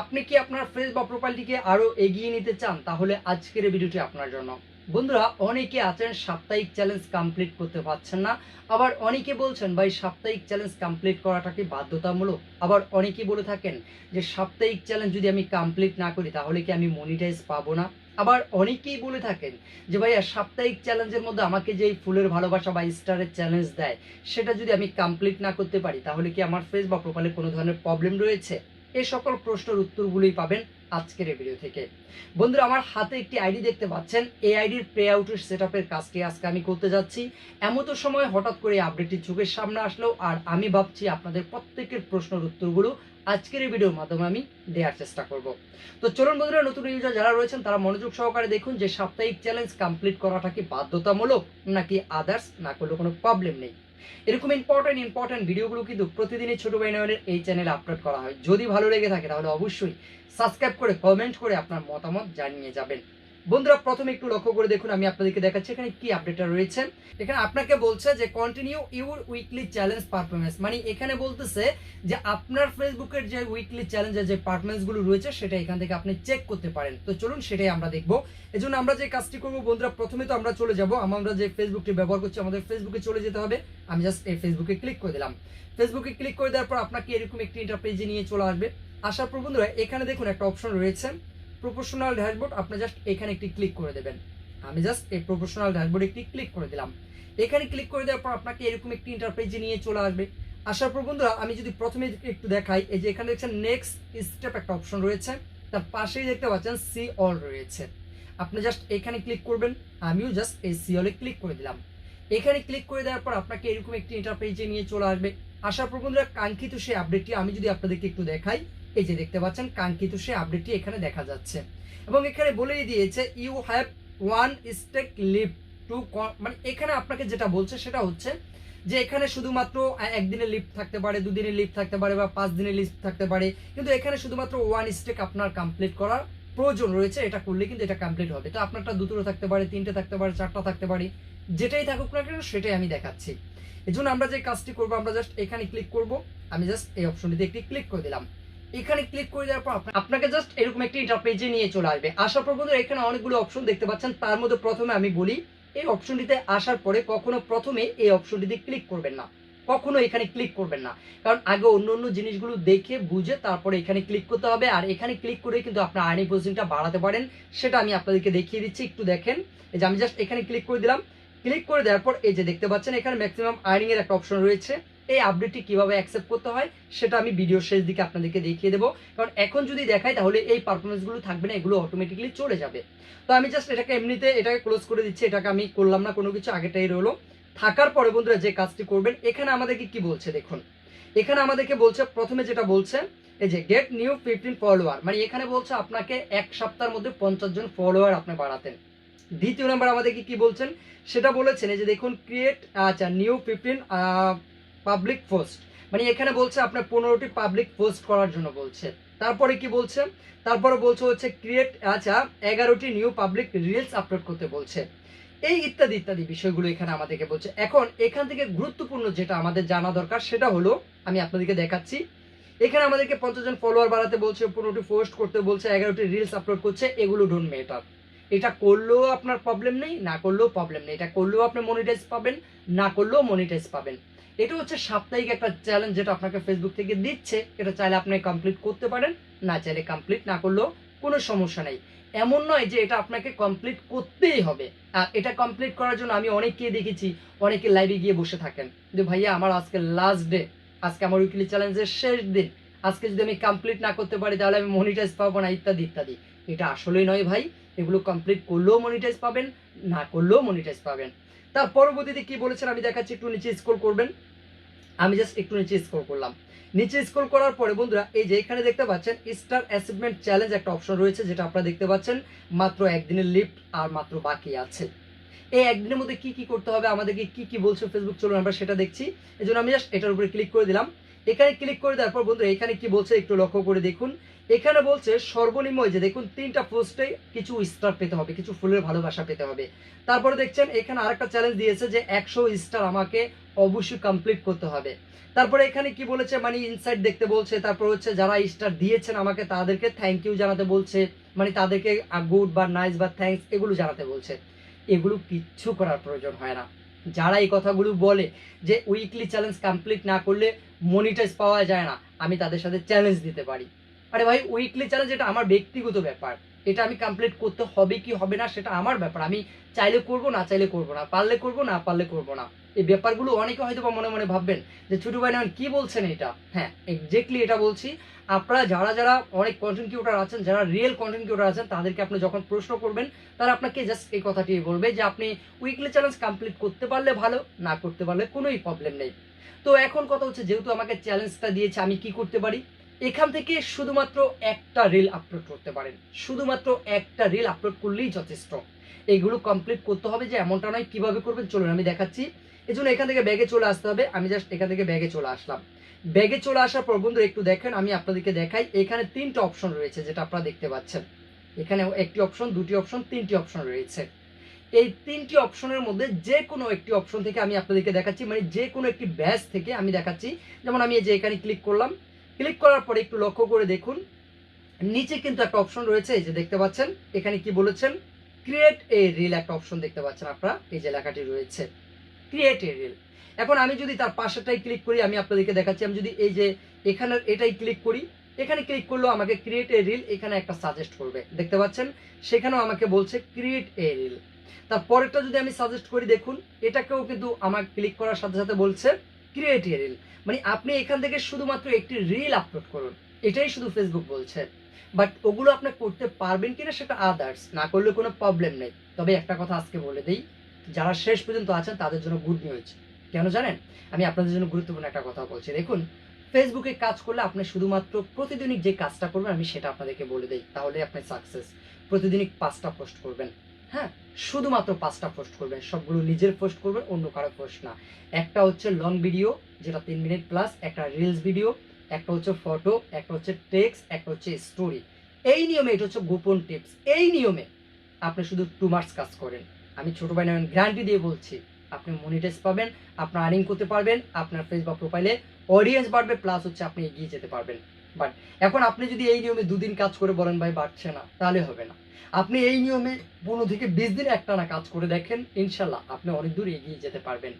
আপনি কি আপনার ফেস বা প্রোফাইলটিকে আরও এগিয়ে নিতে চান? তাহলে আজকের ভিডিওটি আপনার জন্য। বন্ধুরা, অনেকে আছেন সাপ্তাহিক চ্যালেঞ্জ কমপ্লিট করতে পারছেন না। আবার অনেকে বলছেন, ভাই, সাপ্তাহিক চ্যালেঞ্জ কমপ্লিট করাটা কি বাধ্যতামূলক? আবার অনেকে বলে থাকেন যে, সাপ্তাহিক চ্যালেঞ্জ যদি আমি কমপ্লিট না করি, তাহলে কি আমি মনিটাইজ পাবো না? আবার অনেকেই বলে থাকেন যে, ভাইয়া, সাপ্তাহিক চ্যালেঞ্জের মধ্যে আমাকে যে ফুলের ভালোবাসা বা স্টারের চ্যালেঞ্জ দেয়, সেটা যদি আমি কমপ্লিট না করতে পারি, তাহলে কি আমার ফেস বা প্রোফাইলে কোনো ধরনের প্রবলেম রয়েছে? এই সকল প্রশ্নের উত্তরগুলোই পাবেন আজকের এই ভিডিও থেকে। বন্ধুরা, আমার হাতে একটি আইডি দেখতে পাচ্ছেন। এই আইডির পে আউটের সেট আপের কাজটি আজকে আমি করতে যাচ্ছি। এমতো সময় হঠাৎ করে আপডেটটি চোখের সামনে আসলো আর আমি ভাবছি আপনাদের প্রত্যেকের প্রশ্নের উত্তরগুলো আজকের এই ভিডিওর মাধ্যমে আমি দেওয়ার চেষ্টা করব। তো চলুন বন্ধুরা, নতুন ইউজার যারা রয়েছেন, তারা মনোযোগ সহকারে দেখুন যে সাপ্তাহিক চ্যালেঞ্জ কমপ্লিট করাটা কি বাধ্যতামূলক নাকি আদার্স না করলে কোনো প্রবলেম নেই। এরকম ইম্পর্টেন্ট ইম্পর্টেন্ট ভিডিওগুলো কিন্তু প্রতিদিনই ছোট ভাই নয়নের এই চ্যানেলে আপলোড করা হয়। যদি ভালো লেগে থাকে তাহলে অবশ্যই সাবস্ক্রাইব করে কমেন্ট করে আপনার মতামত জানিয়ে যাবেন। বন্ধুরা, প্রথমে একটু লক্ষ্য করে দেখুন, আমি আপনাদেরকে দেখাচ্ছি এখানে কি আপডেটটা রয়েছে। এখানে আপনাকে বলছে যে continue your weekly challenge performance মানে এখানে বলতেছে যে, আপনার ফেসবুকের যে উইকলি চ্যালেঞ্জের যে পারফরমেন্সগুলো রয়েছে, সেটা এখান থেকে আপনি চেক করতে পারেন। তো চলুন, সেটাই আমরা দেখব। এই জন্য আমরা যে কাজটি করব, বন্ধুরা, প্রথমে তো আমরা চলে যাব। আমরা যে ফেসবুকটি ব্যবহার করছি, আমাদের ফেসবুকে চলে যেতে হবে। আমি জাস্ট এই ফেসবুকে ক্লিক করে দিলাম। ফেসবুকে ক্লিক করে দেওয়ার পর আপনাকে এরকম একটি ইন্টারপেজে নিয়ে চলে আসবে। আসার পর বন্ধুরা, এখানে দেখুন একটা অপশন রয়েছে। প্রফেশনাল ড্যাশবোর্ড আপনি জাস্ট এখানে একটি ক্লিক করে দেবেন। আমি জাস্ট এই প্রফেশনাল ড্যাশবোর্ডে একটি ক্লিক করে দিলাম। এখানে ক্লিক করে দেওয়ার পর আপনাকে এরকম একটি ইন্টারপেজে নিয়ে চলে আসবে। আসার পর বন্ধুরা, আমি যদি প্রথমে একটু দেখাই, এই যে এখানে দেখছেন নেক্সট স্টেপ একটা অপশন রয়েছে। তার পাশেই দেখতে পাচ্ছেন সি অল রয়েছে। আপনি জাস্ট এখানে ক্লিক করবেন, আমিও জাস্ট এই সি অলে ক্লিক করে দিলাম। এখানে ক্লিক করে দেওয়ার পর আপনাকে এরকম একটি ইন্টারপেজে নিয়ে চলে আসবে। আসার পর বন্ধুরা, কাঙ্ক্ষিত সেই আপডেটটি আমি যদি আপনাদেরকে একটু দেখাই এই যে দেখতে পাচ্ছেন, কাঙ্ক্ষিত সেই আপডেটটি এখানে দেখা যাচ্ছে। এবং এখানে বলেই দিয়েছে you have one streak leave to মানে এখানে আপনাকে যেটা বলছে সেটা হচ্ছে যে এখানে শুধুমাত্র একদিনের লিফট থাকতে পারে, দুদিনের লিফট থাকতে পারে বা পাঁচ দিনের লিফট থাকতে পারে। কিন্তু এখানে শুধুমাত্র ওয়ান স্টেক আপনার কমপ্লিট করার প্রয়োজন রয়েছে। এটা করলে কিন্তু এটা কমপ্লিট হবে। তো আপনারটা দুটো থাকতে পারে, তিনটে থাকতে পারে, চারটা থাকতে পারে। যেটাই থাকুক না কেন, সেটাই আমি দেখাচ্ছি। এই জন্য আমরা যে কাজটি করব, আমরা জাস্ট এখানে ক্লিক করব। আমি জাস্ট এই অপশনটিতে একটি ক্লিক করে দিলাম। এখানে ক্লিক করে দেওয়ার পর আপনাকে জাস্ট এরকম একটি ইন্টারপেজে নিয়ে চলে আসবে। আসার পর বন্ধুরা, এখানে অনেকগুলো অপশন দেখতে পাচ্ছেন। তার মধ্যে প্রথমে আমি বলি, এই অপশনটিতে আসার পরে কখনো প্রথমে এই অপশনটিতে ক্লিক করবেন না। কখনো এখানে ক্লিক করবেন না। কারণ আগে অন্য অন্য জিনিসগুলো দেখে, বুঝে তারপরে এখানে ক্লিক করতে হবে। আর এখানে ক্লিক করে কিন্তু আপনার আর্নিং পজিশনটা বাড়াতে পারেন। সেটা আমি আপনাদেরকে দেখিয়ে দিচ্ছি। একটু দেখেন। এই যে আমি জাস্ট এখানে ক্লিক করে দিলাম। ক্লিক করে দেওয়ার পর এই যে দেখতে পাচ্ছেন, এখানে ম্যাক্সিমাম আর্নিং এর একটা অপশন রয়েছে। এই আপডেটটি কীভাবে অ্যাকসেপ্ট করতে হয়, সেটা আমি ভিডিও শেষ দিকে আপনাদেরকে দেখিয়ে দেবো। কারণ এখন যদি দেখাই, তাহলে এই পারফরমেন্সগুলো থাকবে না, এগুলো অটোমেটিকলি চলে যাবে। তো আমি জাস্ট এটাকে এমনিতে এটাকে ক্লোজ করে দিচ্ছি, এটাকে আমি করলাম না, কোনো কিছু আগেটাই রইল। থাকার পরে বন্ধুরা যে কাজটি করবেন, এখানে আমাদেরকে কি বলছে দেখুন। এখানে আমাদেরকে বলছে, প্রথমে যেটা বলছে, এই যে গেট নিউ ফিফটিন ফলোয়ার মানে এখানে বলছে আপনাকে এক সপ্তাহের মধ্যে পঞ্চাশ জন ফলোয়ার আপনি বাড়াতেন। দ্বিতীয় নাম্বার আমাদেরকে কি বলছেন? সেটা বলেছেন, এই যে দেখুন ক্রিয়েট আচ্ছা নিউ ফিফটিন পাবলিক পোস্ট মানে এখানে বলছে আপনার পনেরোটি পাবলিক পোস্ট করার জন্য বলছে। তারপরে কি বলছে? তারপরে বলছে হচ্ছে ক্রিয়েট আচ্ছা এগারোটি নিউ পাবলিক রিলস আপলোড করতে বলছে। এই ইত্যাদি ইত্যাদি বিষয়গুলো এখানে আমাদেরকে বলছে। এখন এখান থেকে গুরুত্বপূর্ণ যেটা আমাদের জানা দরকার সেটা হলো, আমি আপনাদেরকে দেখাচ্ছি। এখানে আমাদেরকে পঞ্চাশ জন ফলোয়ার বাড়াতে বলছে, পনেরোটি পোস্ট করতে বলছে, এগারোটি রিলস আপলোড করছে, এগুলো ডোন্ট মেটার এটা করলেও আপনার প্রবলেম নেই, না করলেও প্রবলেম নেই। এটা করলেও আপনি মনিটাইজ পাবেন, না করলেও মনিটাইজ পাবেন। এটা হচ্ছে সাপ্তাহিক একটা চ্যালেঞ্জ যেটা আপনাকে ফেসবুক থেকে দিচ্ছে। এটা চাইলে আপনি কমপ্লিট করতে পারেন, না চাইলে কমপ্লিট না করলেও কোনো সমস্যা নেই। এমন নয় যে এটা আপনাকে কমপ্লিট করতেই হবে। আর এটা কমপ্লিট করার জন্য আমি অনেককে দেখেছি, অনেকে লাইভে গিয়ে বসে থাকেন যে, ভাইয়া, আমার আজকে লাস্ট ডে আজকে আমার উইকলি চ্যালেঞ্জের শেষ দিন। আজকে যদি আমি কমপ্লিট না করতে পারি, তাহলে আমি মনিটাইজ পাবো না, ইত্যাদি ইত্যাদি। এটা আসলেই নয় ভাই। এগুলো কমপ্লিট করলেও মনিটাইজ পাবেন, না করলেও মনিটাইজ পাবেন। তার পরবর্তীতে কি বলেছেন আমি দেখাচ্ছি, একটু নিচে স্ক্রল করবেন। আমি জাস্ট একটু নিচে স্ক্রল করলাম। নিচে স্ক্রল করার পরে বন্ধুরা, এই যে এখানে দেখতে পাচ্ছেন স্টার অ্যাচিভমেন্ট চ্যালেঞ্জ একটা অপশন রয়েছে, যেটা আপনারা দেখতে পাচ্ছেন, মাত্র একদিনের লিফ্ট আর মাত্র বাকি আছে। এই একদিনের মধ্যে কি কি করতে হবে, আমাদেরকে কি কি বলছে ফেসবুক চলুন আমরা সেটা দেখছি। এই আমি জাস্ট এটার উপরে ক্লিক করে দিলাম। এখানে ক্লিক করে দেওয়ার পর বন্ধুরা, এখানে কি বলছে একটু লক্ষ্য করে দেখুন। এখানে বলছে সর্বনিম্ন যে দেখুন, তিনটা পোস্টে কিছু স্টার পেতে হবে, কিছু ফুলের ভালোবাসা পেতে হবে। তারপরে দেখছেন, এখানে আরেকটা চ্যালেঞ্জ দিয়েছে যে একশো স্টার আমাকে অবশ্যই কমপ্লিট করতে হবে। তারপরে এখানে কি বলেছে মানে ইনসাইট দেখতে বলছে, তারপর হচ্ছে যারা স্টার দিয়েছেন আমাকে, তাদেরকে থ্যাংক ইউ জানাতে বলছে মানে তাদেরকে গুড বা নাইস বা থ্যাঙ্কস এগুলো জানাতে বলছে। এগুলো কিচ্ছু করার প্রয়োজন হয় না। যারা এই কথাগুলো বলে যে উইকলি চ্যালেঞ্জ কমপ্লিট না করলে মনিটাইজ পাওয়া যায় না, আমি তাদের সাথে চ্যালেঞ্জ দিতে পারি। আরে ভাই উইকলি চ্যালেঞ্জ এটা আমার ব্যক্তিগত ব্যাপার, এটা আমি কমপ্লিট করতে হবে কি হবে না সেটা আমার ব্যাপার। আমি চাইলে করব, না চাইলে করব না, পারলে করব, না পারলে করব না। এই ব্যাপারগুলো অনেকে হয়তো বা মনে মনে ভাববেন যে, ছোট ভাই নাম কি বলছেন এটা? হ্যাঁ এক্স্যাক্টলি এটা বলছি। আপনারা যারা যারা অনেক কন্টেন্ট ক্রিয়েটর আছেন, যারা রিয়েল কন্টেন্ট ক্রিয়েটর আছেন, তাদেরকে আপনি যখন প্রশ্ন করবেন, তারা আপনাকে জাস্ট এই কথাটি বলবে যে, আপনি উইকলি চ্যালেঞ্জ কমপ্লিট করতে পারলে ভালো, না করতে পারলে কোনোই প্রবলেম নেই। তো এখন কথা হচ্ছে, যেহেতু আমাকে চ্যালেঞ্জটা দিয়েছে, আমি কি করতে পারি? এখান থেকে শুধুমাত্র একটা রিল আপলোড করতে পারেন। শুধুমাত্র একটা রিল আপলোড করলেই যথেষ্ট। এইগুলো কমপ্লিট করতে হবে যে এমনটা নয়, কীভাবে করবেন চলুন আমি দেখাচ্ছি। এই জন্য এখান থেকে ব্যাগে চলে আসতে হবে। আমি জাস্ট এখান থেকে ব্যাগে চলে আসলাম। ব্যাগে চলে আসার পর বন্ধু একটু দেখেন, আমি আপনাদেরকে দেখাই। এখানে তিনটা অপশন রয়েছে যেটা আপনারা দেখতে পাচ্ছেন। এখানে একটি অপশন দুটি অপশন তিনটি অপশন রয়েছে। এই তিনটি অপশনের মধ্যে যে কোনো একটি অপশন থেকে আমি আপনাদেরকে দেখাচ্ছি। মানে যে কোনো একটি ব্যাচ থেকে আমি দেখাচ্ছি। যেমন আমি এই যে এখানে ক্লিক করলাম। ক্লিক করার পরে একটু লক্ষ্য করে দেখুন। নিচে কিন্তু একটা অপশন রয়েছে, এই যে দেখতে পাচ্ছেন। এখানে কি বলেছেন? ক্রিয়েট এ রিল একটা অপশন দেখতে পাচ্ছেন আপনারা, এই যে লেখাটি রয়েছে। ক্রিয়েট এ রিল এখন আমি যদি তার পাশেটাই ক্লিক করি, আমি আপনাদেরকে দেখাচ্ছি, আমি যদি এই যে এখানে এটাই ক্লিক করি, এখানে ক্লিক করলেও আমাকে ক্রিয়েট এ রিল এখানে একটা সাজেস্ট করবে। দেখতে পাচ্ছেন? সেখানেও আমাকে বলছে ক্রিয়েট এ রিল তারপরেরটা যদি আমি সাজেস্ট করি, দেখুন, এটাকেও কিন্তু আমার ক্লিক করার সাথে সাথে বলছে ক্রিয়েট এ রিল মানে আপনি এখান থেকে শুধুমাত্র একটি রিল আপলোড করুন। এটাই শুধু ফেসবুক বলছে। বাট ওগুলো আপনি করতে পারবেন কিনা সেটা আদার্স না করলে কোনো প্রবলেম নেই। তবে একটা কথা আজকে বলে দিই, যারা শেষ পর্যন্ত আছেন, তাদের জন্য গুড নিউজ কেন জানেন? আমি আপনাদের জন্য গুরুত্বপূর্ণ একটা কথা বলছি। দেখুন ফেসবুকে কাজ করলে আপনি শুধুমাত্র প্রতিদিনই যে কাজটা করবেন, আমি সেটা আপনাদেরকে বলে দিই। তাহলে আপনি সাকসেস প্রতিদিনই পাঁচটা পোস্ট করবেন। হ্যাঁ শুধুমাত্র পাঁচটা পোস্ট করবেন। সবগুলো নিজের পোস্ট করবেন, অন্য কারও পোস্ট না। একটা হচ্ছে লং ভিডিও যেটা তিন মিনিট প্লাস একটা রিলস ভিডিও একটা হচ্ছে ফটো একটা হচ্ছে টেক্সট একটা হচ্ছে স্টোরি এই নিয়মে এটা হচ্ছে গোপন টিপস এই নিয়মে আপনি শুধু টু মার্কস কাজ করেন। আমি ছোট ভাই নামে গ্যারান্টি দিয়ে বলছি, আপনি মনিটাইজ পাবেন, আপনার আর্নিং করতে পারবেন, আপনার ফেসবুক প্রোফাইলে অডিয়েন্স বাড়বে প্লাস হচ্ছে আপনি এগিয়ে যেতে পারবেন। বাট এখন আপনি যদি এই নিয়মে দুদিন কাজ করে বলেন, ভাই, বাড়ছে না, তাহলে হবে না। আপনি এই নিয়মে পনেরো থেকে বিশ দিন একটা না কাজ করে দেখেন, ইনশাল্লাহ আপনি অনেক দূর এগিয়ে যেতে পারবেন।